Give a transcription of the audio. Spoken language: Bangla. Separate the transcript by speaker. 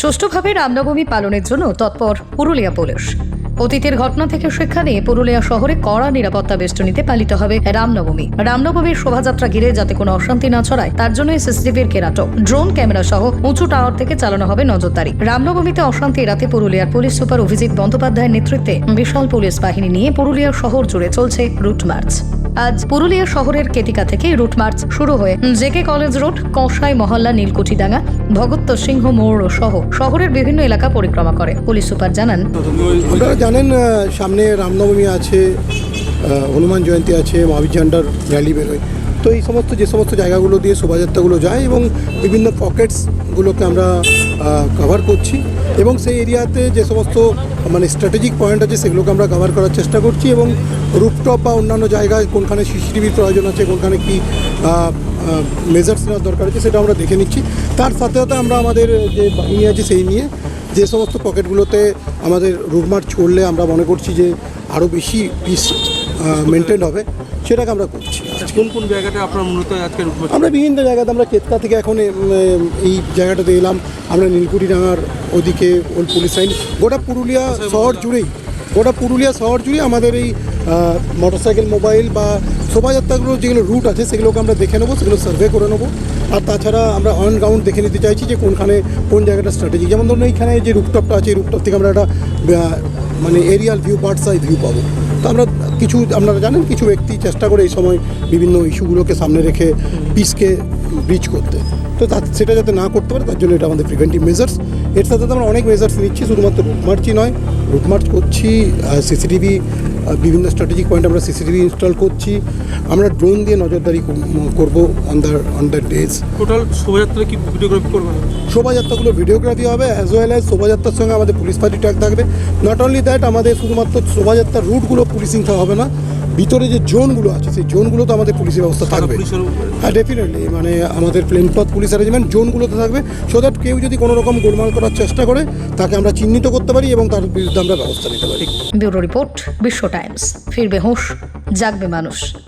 Speaker 1: সুষ্ঠুভাবে রামনবমী পালনের জন্য তৎপর পুরুলিয়া পুলিশ। অতীতের ঘটনা থেকে শিক্ষা নিয়ে পুরুলিয়া শহরে কড়া নিরাপত্তা বেষ্টনীতে পালিত হবে রামনবমী। রামনবমীর শোভাযাত্রা ঘিরে যাতে কোনো অশান্তি না ছড়ায়, তার জন্য সিসিটিভির কেরাটো, ড্রোন ক্যামেরা সহ উঁচু টাওয়ার থেকে চালানো হবে নজরদারি। রামনবমীতে অশান্তি এড়াতে পুরুলিয়ার পুলিশ সুপার অভিজিৎ বন্দ্যোপাধ্যায়ের নেতৃত্বে বিশাল পুলিশ বাহিনী নিয়ে পুরুলিয়া শহর জুড়ে চলছে রুট মার্চ। আজ পুরুলিয়া শহরের কেতিকা থেকে রুট মার্চ শুরু হয়ে জেকে কলেজ রোড কষাই মহল্লা, নীলকুঠিডাঙ্গা ভগত সিংহ মোড় সহ শহরের বিভিন্ন এলাকা পরিক্রমা করে, পুলিশ সুপার জানান।
Speaker 2: আপনারা জানেন সামনে রামনবমী আছে হনুমান জয়ন্তী আছে, মহাবীর ঝান্ডার র্যালি বেরোয়। তো এই সমস্ত, যে সমস্ত জায়গাগুলো দিয়ে শোভাযাত্রাগুলো যায় এবং বিভিন্ন পকেটসগুলোকে আমরা কভার করছি এবং সেই এরিয়াতে যে সমস্ত মানে স্ট্র্যাটেজিক পয়েন্ট আছে সেগুলোকে আমরা কভার করার চেষ্টা করছি এবং রুপটপ বা অন্যান্য জায়গায় কোনখানে সিসিটিভির প্রয়োজন আছে, কোনখানে কি মেজার্স নেওয়ার দরকার আছে সেটা আমরা দেখে নিচ্ছি। তার সাথে সাথে আমরা আমাদের যে বাহিনী আছে সেই নিয়ে যে সমস্ত পকেটগুলোতে আমাদের রুটমার্চ করলে আমরা মনে করছি যে আরও বেশি পিস মেনটেন হবে। সেটাকে আমরা করছি।
Speaker 3: কোন কোন জায়গাটা আপনার মূলত আজকে
Speaker 2: আমরা বিভিন্ন জায়গাতে আমরা কেতকা থেকে এখন এই জায়গাটাতে এলাম। আমরা নীলকুঠিডাঙ্গার ওদিকে ওল্ড পুলিশ লাইন। গোটা পুরুলিয়া শহর জুড়েই গোটা পুরুলিয়া শহর জুড়ে আমাদের এই মোটরসাইকেল মোবাইল বা শোভাযাত্রাগুলো যেগুলো রুট আছে সেগুলোকে আমরা দেখে নেব সেগুলো সার্ভে করে নেব। আর তাছাড়া আমরা অন গ্রাউন্ড দেখে নিতে চাইছি যে কোনখানে কোন জায়গাটা স্ট্র্যাটেজি যেমন ধরুন এইখানে যে রুপটপটা আছে এই রুপটপ থেকে আমরা একটা মানে এরিয়াল ভিউ সাই ভিউ পাবো। তো আমরা কিছু আপনারা জানেন, কিছু ব্যক্তি চেষ্টা করে এই সময় বিভিন্ন ইস্যুগুলোকে সামনে রেখে পিসকে ব্রিজ করতে। তো সেটা যাতে না করতে পারে, তার জন্য এটা আমাদের প্রিভেন্টিভ মেজার্স এর সাথে সাথে আমরা অনেক মেজার্স নিচ্ছি, শুধুমাত্র রুট মার্চই নয় রুট মার্চ করছি সিসিটিভি বিভিন্ন স্ট্র্যাটেজিক পয়েন্ট আমরা সিসিটিভি ইনস্টল করছি। আমরা ড্রোন দিয়ে নজরদারি করব on the on the days
Speaker 3: total শোভাযাত্রা কি ভিডিওগ্রাফি করব?
Speaker 2: শোভাযাত্রাগুলো ভিডিওগ্রাফি হবে অ্যাজ ওয়েল অ্যাজ শোভাযাত্রার সঙ্গে আমাদের পুলিশ পার্টি ট্যাগ থাকবে। নট অনলি দ্যাট আমাদের শুধুমাত্র শোভাযাত্রার রুটগুলো পুলিশিং হবে না ভিতরে যে জোনগুলো আছে সেই জোনগুলো তো আমাদের পুলিশের ব্যবস্থা থাকবে। হ্যাঁ ডেফিনেটলি মানে আমাদের প্লেন পথ পুলিশ অ্যারেঞ্জমেন্ট জোনগুলোতে থাকবে সো দ্যাট কেউ যদি কোনো রকম গোলমাল করার চেষ্টা করে তাকে আমরা চিহ্নিত করতে পারি এবং তার বিরুদ্ধে আমরা ব্যবস্থা নিতে পারি।
Speaker 1: Bureau report Biswa Times. ফিরবে হুঁশ জাগবে মানুষ।